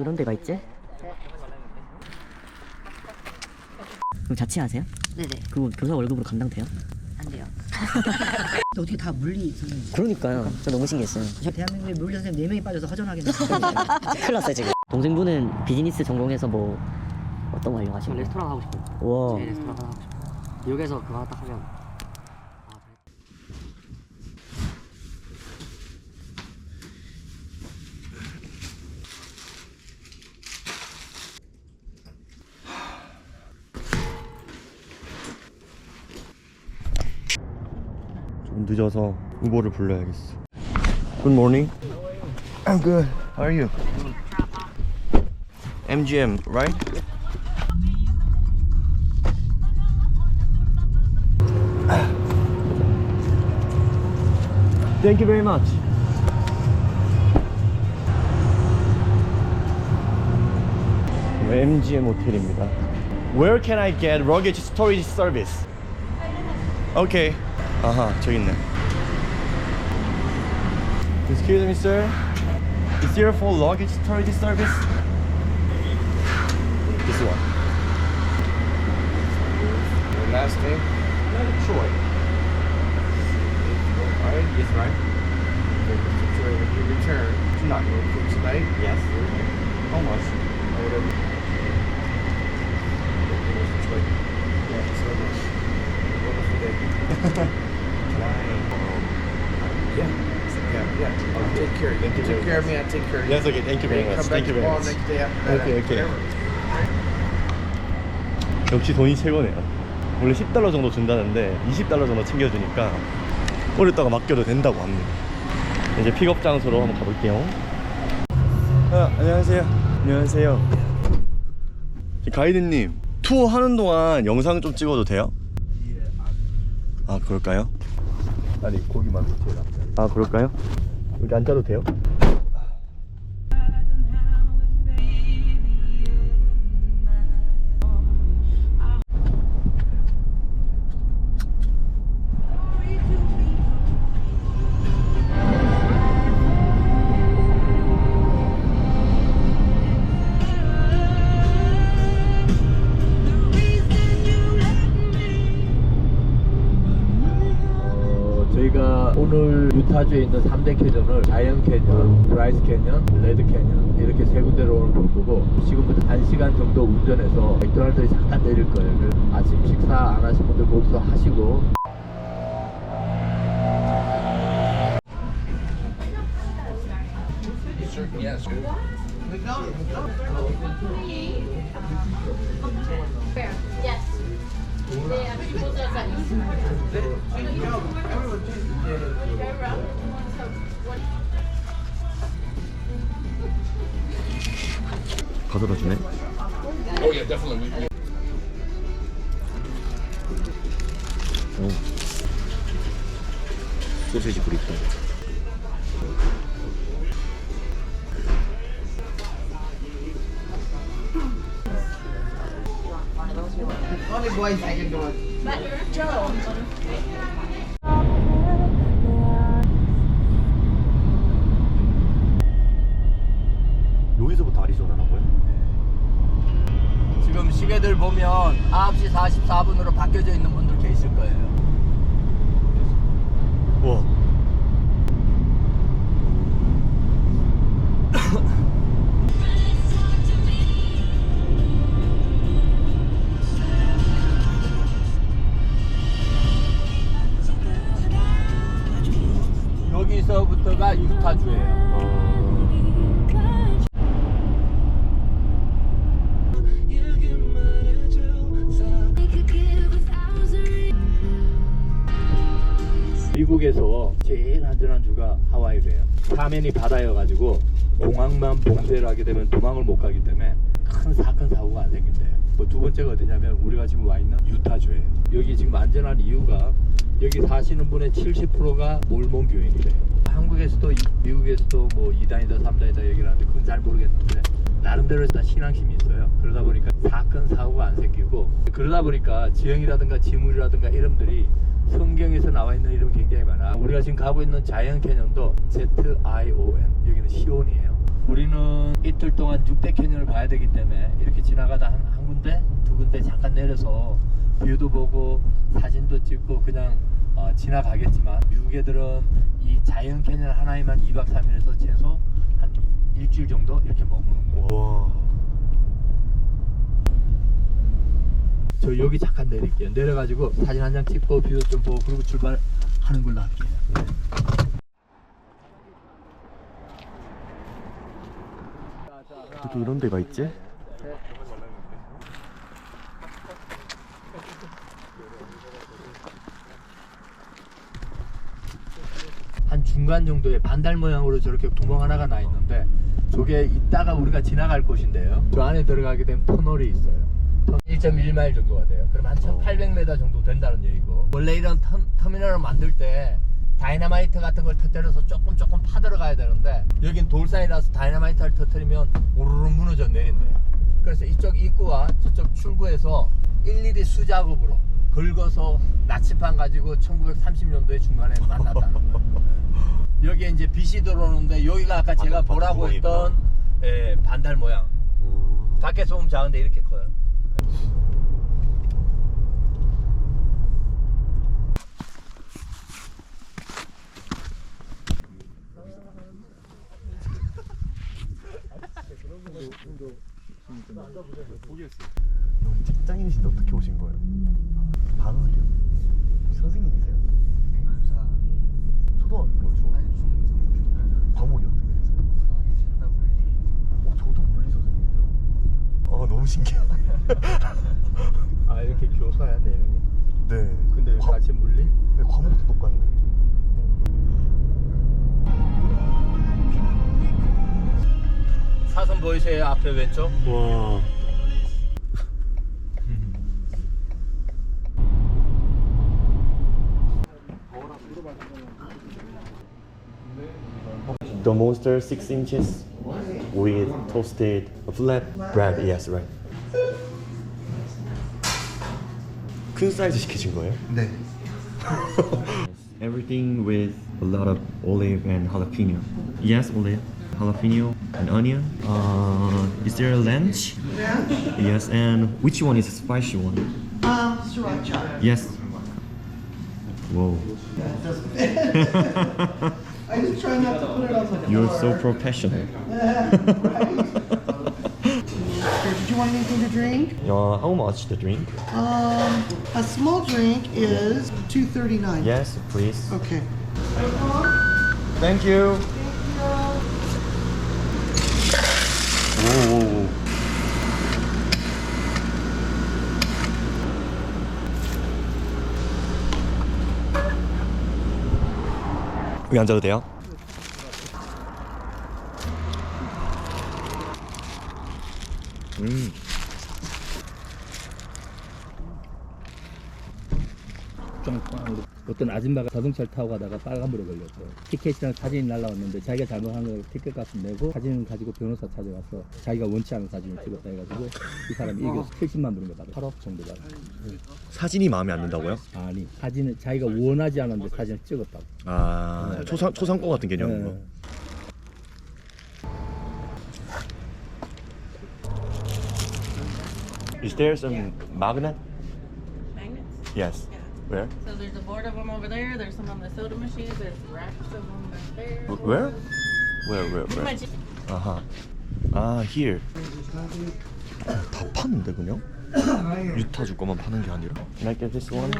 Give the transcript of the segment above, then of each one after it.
그런 데가 있지? 그럼 자취하세요? 네네 그거 교사 월급으로 감당돼요? 안 돼요. 또 어떻게 다 물리 선생님? 그러니까요. 저 너무 신기했어요. 대한민국에 물리 선생님 4명이 빠져서 허전하겠네. 큰일 났어요 지금. 동생분은 비즈니스 전공해서 뭐 어떤 거 하려고 하시는 거예요? 레스토랑 하고 싶어요. 와. 제 레스토랑 하나 하고 싶어요. 여기서 그거 딱 하면 늦어서 우버를 불러야겠어. Good morning. I'm good. How are you? MGM, right? Thank you very much. MGM 호텔입니다. Where can I get luggage storage service? Okay. 아하, 저기 있네. Excuse me, sir. Is there for luggage storage service? This one. Your last name? Troy. Alright, yes, right. So when you return, Tonight. for tonight, Yes. How much? or whatever. Detroit. Yeah, so much. Wonderful day. Yeah. Yeah, yeah. I'll take care of you. You take care of me, I take care of you. Yes, okay. Thank you very much. Come back Thank you very tomorrow, much. next day after that. Okay, okay. whatever. 역시 돈이 최고네요. 원래 10달러 정도 준다는데 20달러 정도 챙겨주니까 오랬다가 맡겨도 된다고 합니다. 이제 픽업 장소로 한번 가볼게요. 아, 안녕하세요. 안녕하세요. 가이드님, 투어 하는 동안 영상 좀 찍어도 돼요? 아, 그럴까요? 아니, 고기만 밑에 아, 그럴까요? 여기 앉아도 돼요? 오늘 유타주에 있는 3대 캐년을 자이언 캐년, 브라이스 캐년, 레드 캐년 이렇게 세 군데로 오늘 볼 거고 지금부터 1시간 정도 운전해서 맥도날드에 잠깐 내릴 거예요. 아침 식사 안 하신 분들 거기서 하시고 Yes. 가져다 주네. 오. 소세지 브리또. 여기서부터 아리조나라고요? 지금 시계들 보면 9시 44분으로 바뀌어져 있는 분들 사면이 바다여가지고 공항만 봉쇄를 하게 되면 도망을 못 가기 때문에 큰 사건 사고가 안 생긴대요. 뭐 두 번째가 어디냐면 우리가 지금 와 있는 유타주예요. 여기 지금 안전한 이유가 여기 사시는 분의 70%가 몰몬 교인이래요. 한국에서도 이- 미국에서도 뭐 2단이다 3단이다 얘기를 하는데 그건 잘 모르겠는데 나름대로 다 신앙심이 있어요. 그러다 보니까 사건 사고가 안 생기고 그러다 보니까 지형이라든가 지물이라든가 이름들이 성경에서 나와 있는 이름이 굉장히 많아. 우리가 지금 가고 있는 자이언 캐년도 Z I O N 여기는 시온이에요. 우리는 이틀 동안 6대 캐년을 봐야 되기 때문에 이렇게 지나가다 한, 한 군데, 두 군데 잠깐 내려서 뷰도 보고 사진도 찍고 그냥 어, 지나가겠지만 미국 애들은 이 자이언 캐년 하나에만 2박 3일에서 최소 한 일주일 정도 이렇게 머무는 거예요. 와. 저 여기 잠깐 내릴게요. 내려가지고 사진 한 장 찍고 뷰 좀 보고 그리고 출발하는 걸로 할게요. 어떻게 이런 데가 있지? 한 중간 정도의 반달 모양으로 저렇게 구멍 하나가 나 있는데 저게 이따가 우리가 지나갈 곳인데요. 저 안에 들어가게 되면 터널이 있어요. 1.1마일 정도가 돼요. 그럼 한 1,800m 정도 된다는 얘기고. 원래 이런 터, 터미널을 만들 때 다이너마이트 같은 걸 터뜨려서 조금 조금 파들어가야 되는데 여긴 돌산이라서 다이너마이트를 터뜨리면 우르르 무너져 내린대요. 그래서 이쪽 입구와 저쪽 출구에서 일일이 수작업으로 긁어서 나치판 가지고 1930년도에 중간에 만났다는 거예요. 여기에 이제 빛이 들어오는데 여기가 아까 제가 보라고. 했던 예, 반달 모양. 밖에서 보면 작은데 이렇게 커요. 직장인이신데 어떻게 오신 거예요? 방학이요? 선생님이세요? 초등학교 중 과목이 어떻게 되세요? 어, 저도 물리 선생님이요. 아 너무 신기해 사선 보이세요 앞에 왼쪽? 와. The monster six inches with toasted flat bread. Yes, right. 큰 사이즈 시키신 거예요? 네. Everything with a lot of olive and jalapeno. Yes, olive, jalapeno, and onion. Uh, is there a lunch? Yes, and which one is the spicy one? Um, sriracha. Yes. Whoa, I just try not to put it on the you're floor. so professional. Okay, Did you want anything to drink? Uh, how much the drink? Um, a small drink is two thirty nine. Yes, please. Okay. Thank you. 오. 여기 앉아도 돼요? 음. 쫑꽝 어떤 아줌마가 자동차를 타고 가다가 빨간불에 걸렸어 티켓이랑 사진이 날라왔는데 자기가 잘못한 걸 티켓 값을 내고 사진을 가지고 변호사 찾아가서 자기가 원치 않은 사진을 찍었다 해가지고 이 사람이 이겨서 70만 불인가 받아 8억 정도 받아 사진이 마음에 안 든다고요? 아니 사진을 자기가 원하지 않았는데 사진을 찍었다고 아, 초상 초상권 같은 개념인 거. 네. Is there some magnet? Magnets? Yes. Where? So there's a board of them over there. There's some on the soda machines. There's racks of them back there. Where? Where? Where? Where? 아하. 아, here. 다 파는데 그냥? 유타 줄 거만 파는 게 아니라? Can I get this one?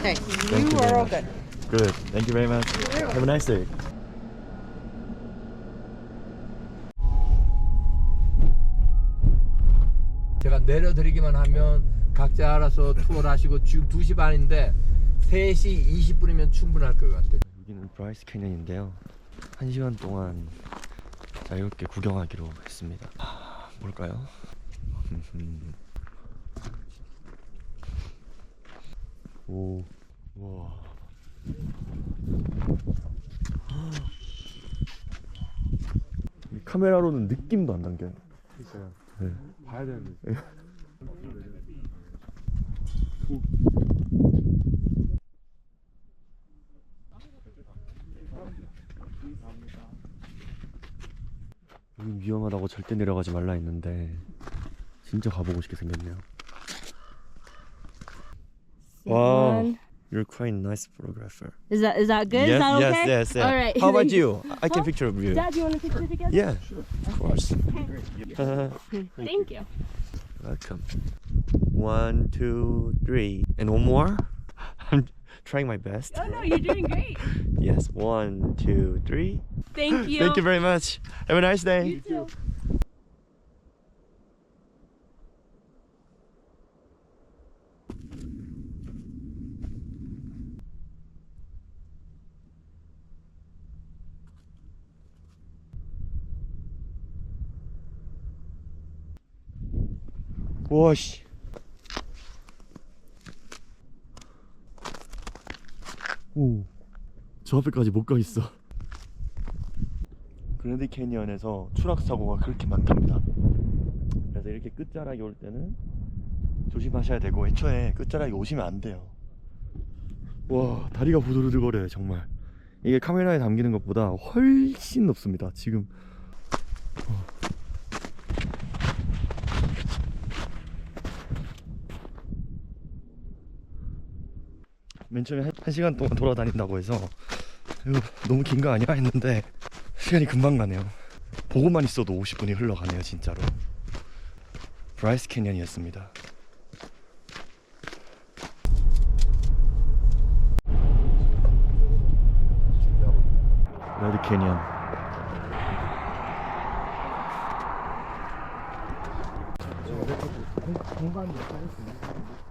Okay, you very much. Good. Thank you very much. Have a nice day. 내려드리기만 하면 각자 알아서 투어를 하시고 지금 2시 반인데 3시 20분이면 충분할 것 같아요. 여기는 브라이스 캐년인데요. 한 시간 동안 자유롭게 구경하기로 했습니다. 아, 뭘까요? 오, 와. 이 카메라로는 느낌도 안 담겨요. 네. 봐야 되는데. 여기 위험하다고 절대 내려가지 말라 했는데 진짜 가보고 싶게 생겼네요. Wow, you're quite nice photographer. Is that is that good? yes, is that yes, okay? yes, yes. All right. How about you? I can picture of you. Dad, do you want a picture together? Yeah, of course. Thank you. Welcome. One, two, three, and one more. I'm trying my best. Oh no, you're doing great. Yes, one, two, three. Thank you. Thank you very much. Have a nice day. You too. 와씨. 오. 저 앞에까지 못 가겠어. 그랜드 캐니언에서 추락 사고가 그렇게 많답니다. 그래서 이렇게 끝자락에 올 때는 조심하셔야 되고 애초에 끝자락에 오시면 안 돼요. 와 다리가 부들부들거려요 정말. 이게 카메라에 담기는 것보다 훨씬 높습니다. 지금 맨 처음에 한, 한 시간 동안 돌아다닌다고 해서 너무 긴 거 아니야 했는데 시간이 금방 가네요. 보고만 있어도 50분이 흘러가네요 진짜로. 브라이스 캐년이었습니다. 레드 캐년. 내가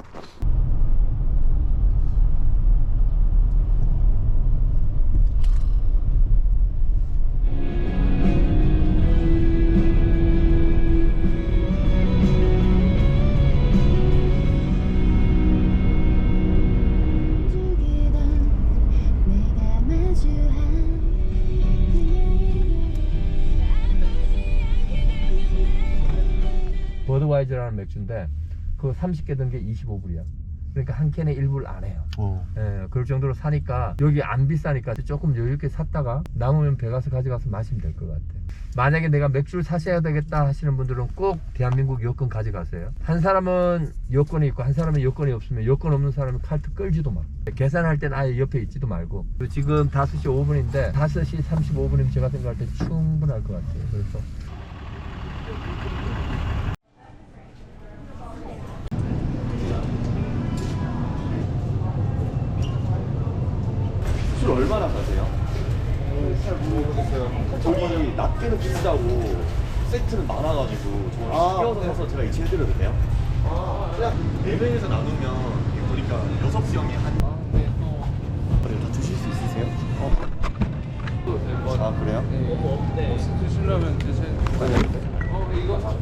버드와이저라는 맥주인데 그거 30개 든 게 25불이야. 그러니까 한 캔에 1불 안 해요. 오. 예, 그럴 정도로 사니까 여기 안 비싸니까 조금 여유 있게 샀다가 남으면 배 가서 가져가서 마시면 될 것 같아. 만약에 내가 맥주를 사셔야 되겠다 하시는 분들은 꼭 대한민국 여권 가져가세요. 한 사람은 여권이 있고 한 사람은 여권이 없으면 여권 없는 사람은 칼트 끌지도 마. 계산할 땐 아예 옆에 있지도 말고. 지금 5시 5분인데 5시 35분이면 제가 생각할 때 충분할 것 같아요. 그래서 술 얼마나 사세요? 잘 모르겠어요. 저기 낮게는 비싸고 세트는 많아가지고 저걸 시켜서 해서 제가 이체해드려도 돼요? 아, 그냥 네 명이서 나누면 이게 보니까 여섯 병이 한. 그래요? 다 드실 수 있으세요? 아 그래요? 네. 드시려면 드세요. 어 이거 사서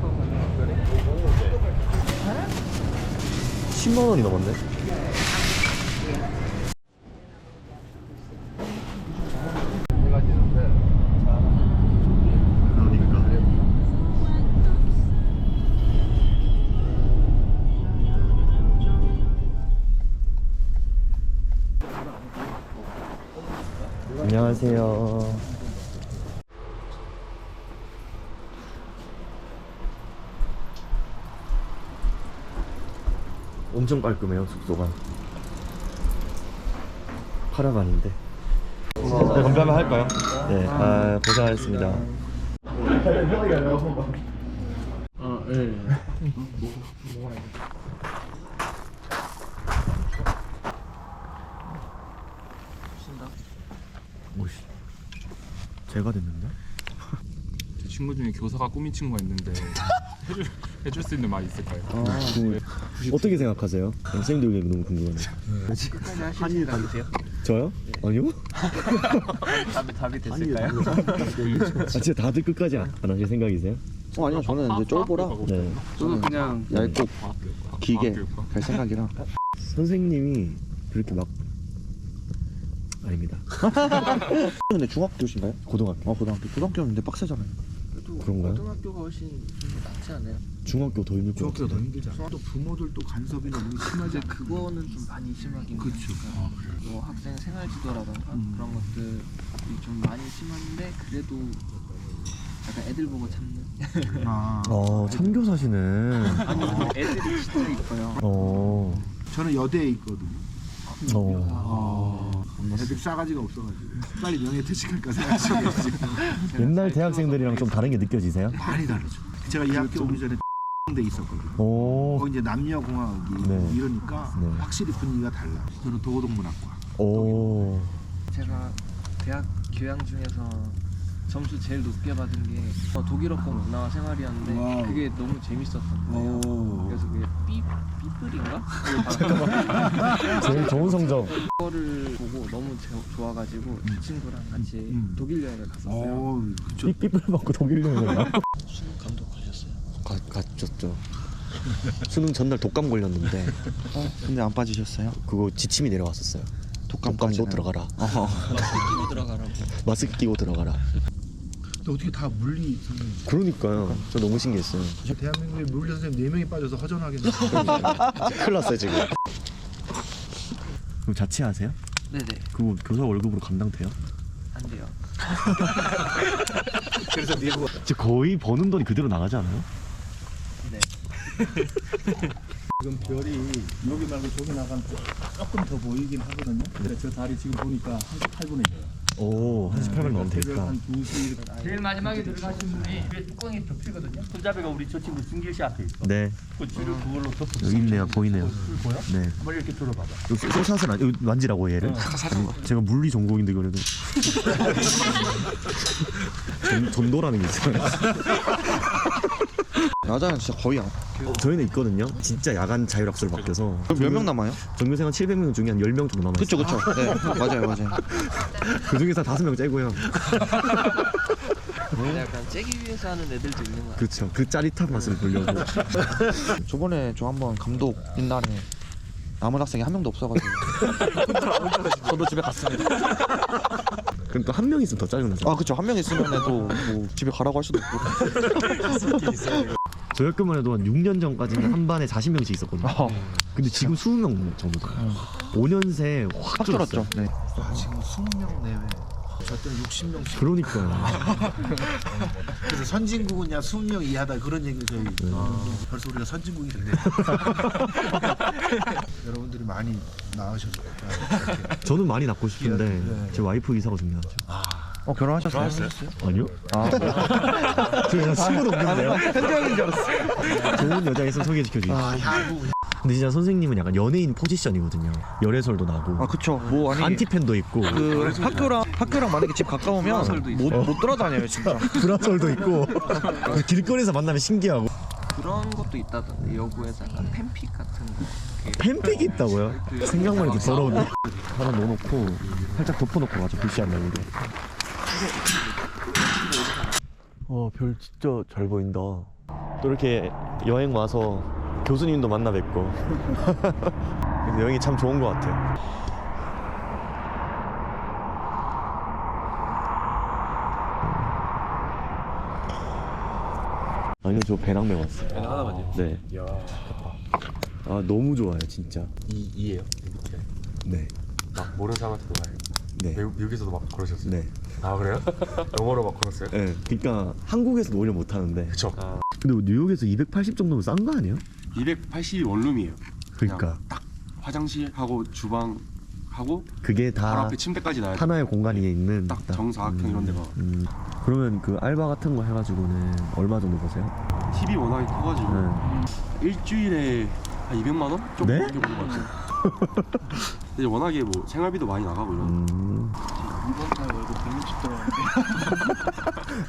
10만 원이 넘었네. 안녕하세요. 엄청 깔끔해요 숙소가. 카라반인데. 네, 건배 한번 할까요? 네, 아, 고생하셨습니다. 오씨, 제가 됐는데? 제 친구 중에 교사가 꾸민 친구가 있는데 해줄 해줄 수 있는 말 있을까요? 아, 어떻게 생각하세요? 선생님들 의견 너무 궁금하네요. 한일 받으세요? 저요? 아니요? 답이 답이 됐을까요? 아, 진짜 다들 끝까지 안, 안 하실 생각이세요? 어 아니요 저는 이제 쫄보라 네. 저는 그냥 얇고 기게 과학교육과? 갈 생각이라 선생님이 그렇게 막 아닙니다. 근데 중학교신가요? 고등학교 어 고등학교 고등학교는 빡세잖아요 그런가요? 고등학교가 훨씬 좀 낫지 않아요? 중학교 더 힘들 것 같아요. 힘들잖아 또 부모들도 간섭이 너무 심하지 그거는 좀 많이 심하긴 그쵸 아, 뭐 학생 생활 지도라던가 그런 것들이 좀 많이 심한데 그래도 약간 애들 보고 참는. 아. 어 참교사시네. 아니 애들이 진짜 이뻐요. 어. 저는 여대에 있거든요. 어. 애들 싸가지가 없어가지고 빨리 명예퇴직할까 생각 중이에요 지금. 옛날 대학생들이랑 좀 다른 게 느껴지세요? 많이 다르죠. 제가 이 학교 오기 전에 대 있었거든요. 오. 거기 이제 남녀공학이 네. 이러니까 네. 확실히 분위기가 달라. 저는 도고동문학과. 오. 제가 대학 교양 중에서 점수 제일 높게 받은 게 어, 독일어권 문화와 생활이었는데 와우. 그게 너무 재밌었던 거예요. 오. 그래서 그게 삐 삐뿔인가? 제일 좋은 성적. 그거를 보고 너무 제- 좋아가지고 이 친구랑 같이 음. 독일 여행을 갔었어요. 어, 그쵸. 삐삐뿔 받고 독일 여행을 가? 감독 걸렸어요. 가, 갔었죠. 수능 전날 독감 걸렸는데 어, 근데 안 빠지셨어요? 그거 지침이 내려왔었어요. 독감까지는. 독감도 들어가라. 어허. 끼고 들어가라고. 마스크 끼고 들어가라. 근데 어떻게 다 물리 선생님? 그러니까요. 저 너무 신기했어요. 대한민국에 물리 선생님 4명이 빠져서 허전하겠네. 큰일 났어요 지금. 그럼 자취하세요? 네네 그거 교사 월급으로 감당돼요? 안 돼요. 그래서 미국 저 거의 버는 돈이 그대로 나가지 않아요? 네. 지금 별이 여기 말고 저기 나가면 조금 더 보이긴 하거든요. 근데 저 다리 지금 보니까 38분에 돼요. 오, 한 18분 넘으면 되니까. 한 2시 제일 마지막에 들어가신 분이 위에 뚜껑이 덮이거든요. 손잡이가 우리 저 친구 중길 씨 앞에 있어. 네, 그 줄을 그걸로 덮어. 여기 있네요. 보이네요. 보여? 네. 한번 이렇게 들어봐봐. 여기 쏘샷은 아니, 여기 만지라고 얘를? 제가 물리 전공인데 그래도. 전, 전도라는 게 있어요. 여자는 진짜 거의 안. 어, 저희는 있거든요. 진짜 야간 자율학습을 바뀌어서. 그럼 몇 명 남아요? 전교생은 700명 중에 한 10명 정도 남아있어요. 그쵸 그쵸. 네 맞아요 맞아요. 그 중에서 5명 째고요. 약간 째기 위해서 하는 애들도 있는 거 같아요. 그렇죠. 그 짜릿한 맛을 보려고. 저번에 저 한번 감독 옛날에 남은 학생이 한 명도 없어가지고 저도 집에 갔습니다. 그럼 또 한 명 있으면 더 짜증나죠. 아 그쵸 한 명 있으면 또 뭐 집에 가라고 할 수도 없고. 저 학교만 해도 한 6년 전까지는 한 반에 40명씩 있었거든요. 근데 지금 20명 정도 돼요. 5년 새에 확. 줄었죠. 네. 아, 지금 20명 내외. 저 때는 60명씩. 그러니까요. 그래서 선진국은 야 20명 이하다 그런 얘기 저희 벌써 우리가 선진국이 됐네. 여러분들이 많이 나으셔서 저는 많이 낳고 싶은데 네. 제 와이프 이사가 중요하죠. 어 결혼하셨어요? 아니요? 아. 저 그냥 친구도 없는데요. 현장인 줄 알았어. 좋은 여자 있으면 소개시켜 주세요. 아. 근데 진짜 선생님은 약간 연예인 포지션이거든요. 열애설도 나고. 아 그쵸. 뭐 아니 안티팬도 있고. 그 학교랑 학교랑 만약에 집 가까우면 못, 못 돌아다녀요 진짜. 브라설도 있고. 길거리에서 만나면 신기하고. 그런 것도 있다던데 여고에서 약간 팬픽 같은 거. 팬픽이 있다고요? 생각만 해도 더러운데. 하나 넣어놓고 살짝 덮어놓고 가죠. 불씨 안 나는데. 어, 별 진짜 잘 보인다. 또 이렇게 여행 와서 교수님도 만나 뵙고. 그래서 여행이 참 좋은 것 같아요. 아니요, 저 배낭매 왔어요. 배낭 하나만요? 네. 야. 아, 너무 좋아요, 진짜. 이 이에요. 네. 막 모르는 사람한테도 말. 네. 미국, 미국에서도 막 그러셨어요. 네. 아 그래요? 영어로 막 걸었어요? 네. 그러니까 한국에서도 오히려 못하는데. 그쵸. 근데 뉴욕에서 280 정도면 싼 거 아니에요? 280이 원룸이에요. 그러니까 화장실하고 주방 하고 그게 바로 다 앞에 침대까지 돼. 하나의 공간이 있는 딱 정사각형 이런 데가. 음. 그러면 그 알바 같은 거 해가지고는 얼마 정도 버세요? TV 워낙에 커가지고 네. 일주일에 한 200만 원? 좀 네? 넘게 버는 것 같아요. 근데 워낙에 뭐 생활비도 많이 나가고 이런. 음. 이번 달 월급 160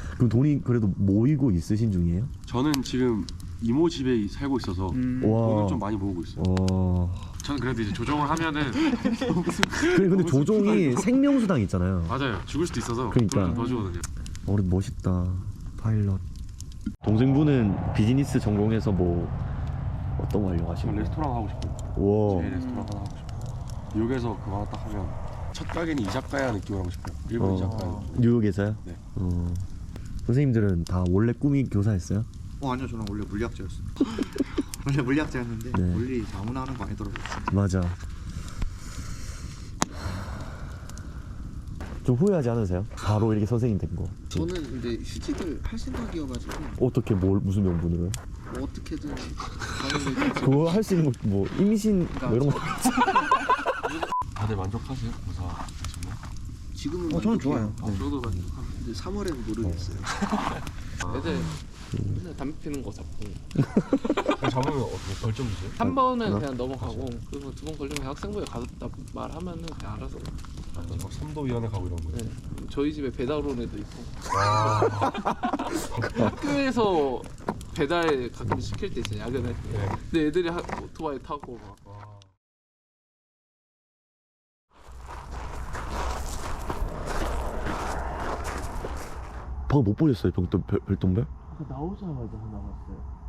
그럼 돈이 그래도 모이고 있으신 중이에요? 저는 지금 이모 집에 살고 있어서 와. 돈을 좀 많이 모으고 있어요. 어. 저는 그래도 이제 조정을 하면은 그래 근데 조종이 생명수당 있잖아요. 맞아요. 죽을 수도 있어서 그러니까. 더 주거든요. 어, 멋있다. 파일럿. 동생분은 비즈니스 전공해서 뭐 어떤 거 하려고 하시는 거예요? 레스토랑 하고 싶어요. 와. 제 레스토랑 하나 하고 싶어요. 뉴욕에서 그거 하나 딱 하면 첫 가게는 이자카야 느낌으로 하고 싶어요. 일본 어, 이자카야. 뉴욕에서요? 네. 어. 선생님들은 다 원래 꿈이 교사였어요? 어 아니요 저는 원래 물리학자였어요. 원래 물리학자였는데 네. 물리 아무나 하는 거 아니더라고요. 맞아. 좀 후회하지 않으세요? 바로 이렇게 선생님 된 거. 저는 근데 휴직을 할 생각이어가지고 어떻게 뭘 무슨 명분으로요? 뭐 어떻게든 가는 게 그거 할 수 있는 거뭐 임신 뭐 이런 거. 다들 만족하세요? 고사 정말? 지금은 어, 저는. 좋아요. 아, 저도 만족합니다. 근데 3월에는 모르겠어요. 애들 맨날 담배 피는 거 잡고 잡으면 어떻게 벌점 주세요? 한 번은 그냥 넘어가고 그리고 두 번 걸리면 학생부에 가다 말하면은 그냥 알아서 막 선도위원회 가고 이런 거예요? 네. 저희 집에 배달 온 애도 있고 아. 학교에서 배달 가끔 시킬 때 있잖아요 야근할 때 네. 근데 애들이 하- 오토바이 타고 막 방금 못 보셨어요? 병동 별, 별똥별? 나오자마자 하나 왔어요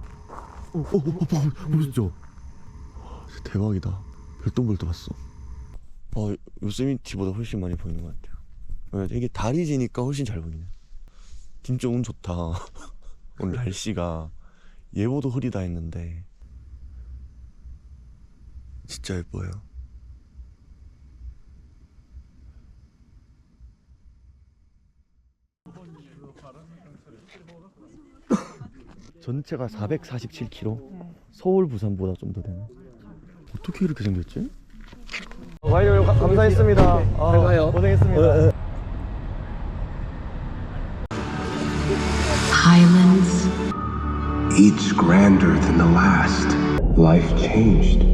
어, 어, 어, 방금 보셨죠? 와, 진짜 대박이다. 별똥별도 봤어. 어, 요세미티보다 훨씬 많이 보이는 것 같아요. 왜, 이게 달이 지니까 훨씬 잘 보이네. 진짜 운 좋다. 오늘 날씨가 예보도 흐리다 했는데 진짜 예뻐요. 전체가 447km. 서울 부산보다 좀 더 되네. 어떻게 이렇게 생겼지? 와이드 감사했습니다. 아, 잘 가요. 고생했습니다. Highlands. Each grander than the last. Life changed.